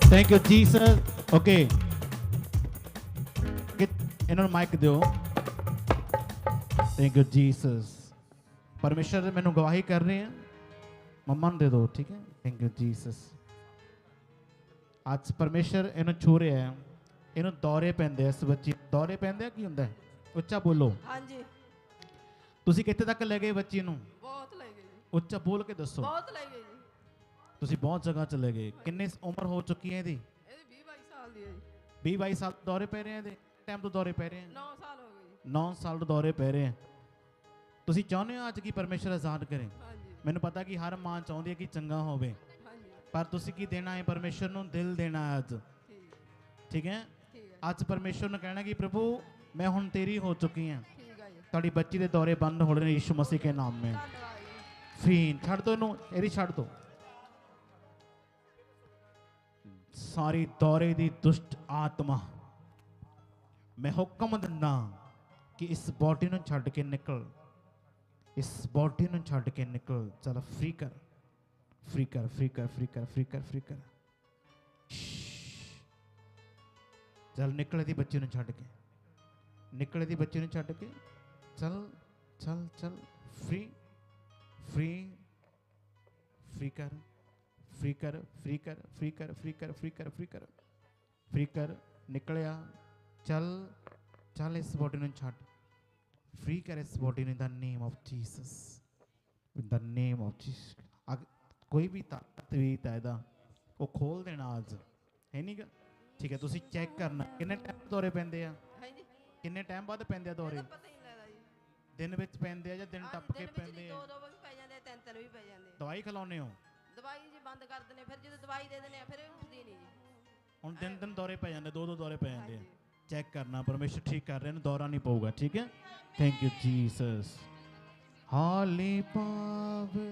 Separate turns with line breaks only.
Thank you Jesus okay ਕਿ ਇਹਨਾਂ ਨੂੰ ਮਾਈਕ ਦਿਓ। ਥੈਂਕ ਯੂ ਜੀਸਸ ਪਰਮੇਸ਼ਰ ਮੈਨੂੰ ਗਵਾਹੀ ਕਰ ਰਹੇ ਆ ਮੰਮਾ ਨੂੰ ਦੇ ਦਿਓ ਠੀਕ ਹੈ? ਥੈਂਕ ਯੂ ਜੀਸਸ ਅੱਜ ਪਰਮੇਸ਼ਰ ਇਹਨੂੰ ਛੂ ਰਿਹਾ ਹੈ। ਇਹਨੂੰ ਦੌਰੇ ਪੈਂਦੇ ਇਸ ਬੱਚੀ। ਦੌਰੇ ਪੈਂਦੇ ਕੀ ਹੁੰਦਾ? ਉੱਚਾ ਬੋਲੋ।
ਹਾਂਜੀ।
ਤੁਸੀਂ ਕਿੱਥੇ ਤੱਕ ਲੈ ਗਏ ਬੱਚੀ ਨੂੰ?
ਬਹੁਤ ਲੈ ਗਏ ਜੀ।
ਉੱਚਾ ਬੋਲ ਕੇ ਦੱਸੋ।
ਬਹੁਤ ਲੈ ਗਏ ਜੀ।
ਤੁਸੀਂ ਬਹੁਤ ਜਗ੍ਹਾ ਚਲੇ ਗਏ। ਕਿੰਨੇ ਉਮਰ ਹੋ ਚੁੱਕੀ ਹੈ ਇਹਦੀ?
ਇਹਦੀ 20 22 ਸਾਲ ਦੀ ਹੈ ਜੀ।
20 22 ਸਾਲ ਦੌਰੇ ਪੈ ਰਹੇ ਆ ਇਹਦੇ? ਟਾਈਮ ਤੋਂ ਦੌਰੇ ਪੈ ਰਹੇ ਆ
9 ਸਾਲ ਹੋ ਗਏ ਜੀ।
9 ਸਾਲ ਤੋਂ ਦੌਰੇ ਪੈ ਰਹੇ ਆ ਤੁਸੀਂ ਚਾਹੁੰਦੇ ਹੋ ਅੱਜ ਕੀ ਪਰਮੇਸ਼ਰ ਆਜ਼ਾਦ ਕਰੇ? ਮੈਨੂੰ ਪਤਾ ਕਿ ਹਰ ਮਾਂ ਚਾਹੁੰਦੀ ਹੈ ਕਿ ਚੰਗਾ ਹੋਵੇ। ਪਰ ਤੁਸੀਂ ਕੀ ਦੇਣਾ ਹੈ? ਪਰਮੇਸ਼ਰ ਨੂੰ ਦਿਲ ਦੇਣਾ ਹੈ ਅੱਜ।
ਠੀਕ।
ਹੈ? ਅੱਜ ਪਰਮੇਸ਼ਰ ਨੂੰ ਕਹਿਣਾ ਕਿ ਪ੍ਰਭੂ ਮੈਂ ਹੁਣ ਤੇਰੀ ਹੋ ਚੁੱਕੀ ਹਾਂ। ਤੁਹਾਡੀ ਬੱਚੀ ਦੇ ਦੌਰੇ ਬੰਦ ਹੋ ਰਹੇ ਨੇ ਯਿਸੂ ਮਸੀਹ ਕੇ ਨਾਮ ਮੇ ਫੀਨ ਛੱਡ ਦੋ ਇਹਨੂੰ ਇਹਦੀ ਛੱਡ ਦੋ। ਸਾਰੀ ਦੌਰੇ ਦੀ ਦੁਸ਼ਟ ਆਤਮਾ। ਮੈਂ ਹੁਕਮ ਦਿੰਦਾ ਕਿ ਇਸ ਬੋਡੀ ਨੂੰ ਛੱਡ ਕੇ ਨਿਕਲ। ਇਸ ਬੋਡੀ ਨੂੰ ਛੱਡ ਕੇ ਨਿਕਲ। ਚਲ ਫ੍ਰੀ ਕਰ। ਫ੍ਰੀ ਕਰ ਫ੍ਰੀ ਕਰ ਫ੍ਰੀ ਕਰ ਫ੍ਰੀ ਕਰ ਫ੍ਰੀ ਕਰ। ਚਲ ਨਿਕਲੇ ਦੀ ਬੱਚੀ ਨੂੰ ਛੱਡ ਕੇ। ਨਿਕਲੇ ਦੀ ਬੱਚੀ ਨੂੰ ਛੱਡ ਕੇ। ਚਲ ਚਲ ਚਲ। ਫ੍ਰੀ ਫ੍ਰੀ ਫ੍ਰੀ ਕਰ। ਫ੍ਰੀ ਕਰ ਫ੍ਰੀ ਕਰ ਫ੍ਰੀ ਕਰ ਫ੍ਰੀ ਕਰ ਫ੍ਰੀ ਕਰ ਫ੍ਰੀ ਕਰ। ਫ੍ਰੀ ਕਰ ਨਿਕਲਿਆ। ਚੱਲ ਚੱਲ ਇਸ ਬੋਡੀ ਨੂੰ ਛੱਡ। ਫ੍ਰੀ ਕਰ ਇਸ ਬੋਡੀ ਨੂੰ in the name of Jesus in the name of Jesus ਕੋਈ ਵੀ ਤਾਕਤ ਵੀ ਤਾਂ ਇਹਦਾ ਉਹ ਖੋਲ ਦੇਣਾ ਅੱਜ ਹੈ ਨਹੀਂ ਗਾ? ਠੀਕ ਹੈ ਤੁਸੀਂ ਚੈੱਕ ਕਰਨਾ। ਕਿੰਨੇ ਟਾਈਮ ਦੌਰੇ ਪੈਂਦੇ ਆ?
ਹਾਂਜੀ।
ਕਿੰਨੇ ਟਾਈਮ ਬਾਅਦ ਪੈਂਦੇ ਆ ਦੌਰੇ?
ਪਤਾ ਹੀ ਨਹੀਂ ਲੱਗਦਾ ਜੀ।
ਦਿਨ ਵਿੱਚ ਪੈਂਦੇ ਆ ਜਾਂ ਦਿਨ ਟੱਪ ਕੇ ਪੈਂਦੇ ਆ?
ਦੋ ਦੋ ਵੀ ਪੈ ਜਾਂਦੇ ਤਿੰਨ ਤਿੰਨ ਵੀ ਪੈ ਜਾਂਦੇ
ਦਵਾਈ ਖਿਲਾਉਂਦੇ ਹੋ?
ਦਵਾਈ ਜੀ ਬੰਦ ਕਰ ਦਿੰਦੇ ਫਿਰ ਜਦੋਂ ਦਵਾਈ ਦੇ ਦਿੰਦੇ ਫਿਰ ਇਹ ਹੁੰਦੀ ਨਹੀਂ
ਹੁਣ ਦਿਨ ਦਿਨ ਦੌਰੇ ਪੈ ਜਾਂਦੇ ਦੋ ਦੋ ਦੌਰੇ ਪੈ ਜਾਂਦੇ ਆ। ਚੈੱਕ ਕਰਨਾ ਪਰਮੇਸ਼ਰ ਠੀਕ ਕਰ ਰਹੇ ਨੇ ਦੌਰਾ ਨਹੀਂ ਪਊਗਾ ਠੀਕ ਹੈ? ਥੈਂਕ ਯੂ ਜੀਸਸ ਹਾਲੇ
ਪਾਵੇ